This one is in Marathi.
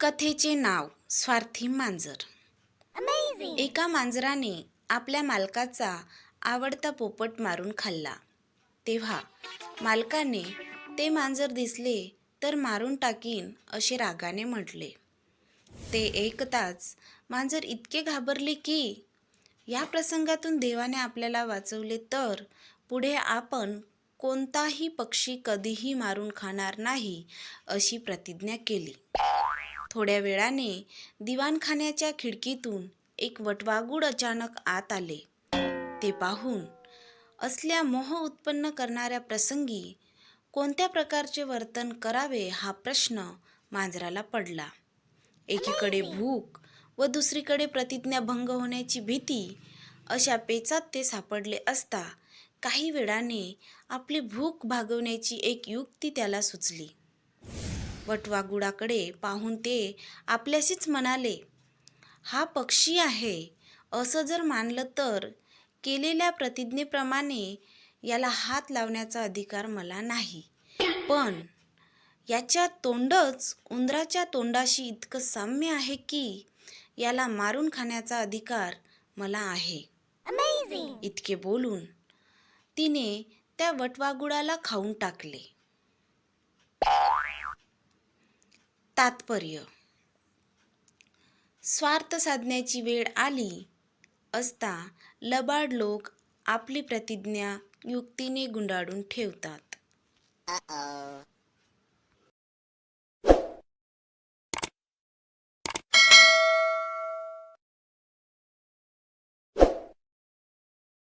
कथेचे नाव स्वार्थी मांजर. एका मांजराने आपल्या मालकाचा आवडता पोपट मारून खाल्ला. तेव्हा मालकाने ते मांजर दिसले तर मारून टाकीन असे रागाने म्हटले. ते ऐकताच मांजर इतके घाबरले की या प्रसंगातून देवाने आपल्याला वाचवले तर पुढे आपण कोणताही पक्षी कधीही मारून खाणार नाही अशी प्रतिज्ञा केली. थोड्या वेळाने दिवाणखान्याच्या खिडकीतून एक वटवागूळ अचानक आत आले. ते पाहून असल्या मोह उत्पन्न करणाऱ्या प्रसंगी कोणत्या प्रकारचे वर्तन करावे हा प्रश्न मांजराला पडला. एकीकडे भूक व दुसरीकडे प्रतिज्ञाभंग होण्याची भीती अशा पेचात ते सापडले असता काही वेळाने आपली भूक भागवण्याची एक युक्ती त्याला सुचली. वटवागुडाकडे पाहून ते आपल्याशीच म्हणाले हा पक्षी आहे. असं जर मानलं तर केलेल्या प्रतिज्ञेप्रमाणे याला हात लावण्याचा अधिकार मला नाही. पण याच्या तोंडच उंदराच्या तोंडाशी इतकं साम्य आहे की याला मारून खाण्याचा अधिकार मला आहे. इतके बोलून तिने त्या वटवागुडाला खाऊन टाकले. तात्पर्य. स्वार्थ साधण्याची वेळ आली असता लबाड लोक आपली प्रतिज्ञा युक्तीने गुंडाळून ठेवतात.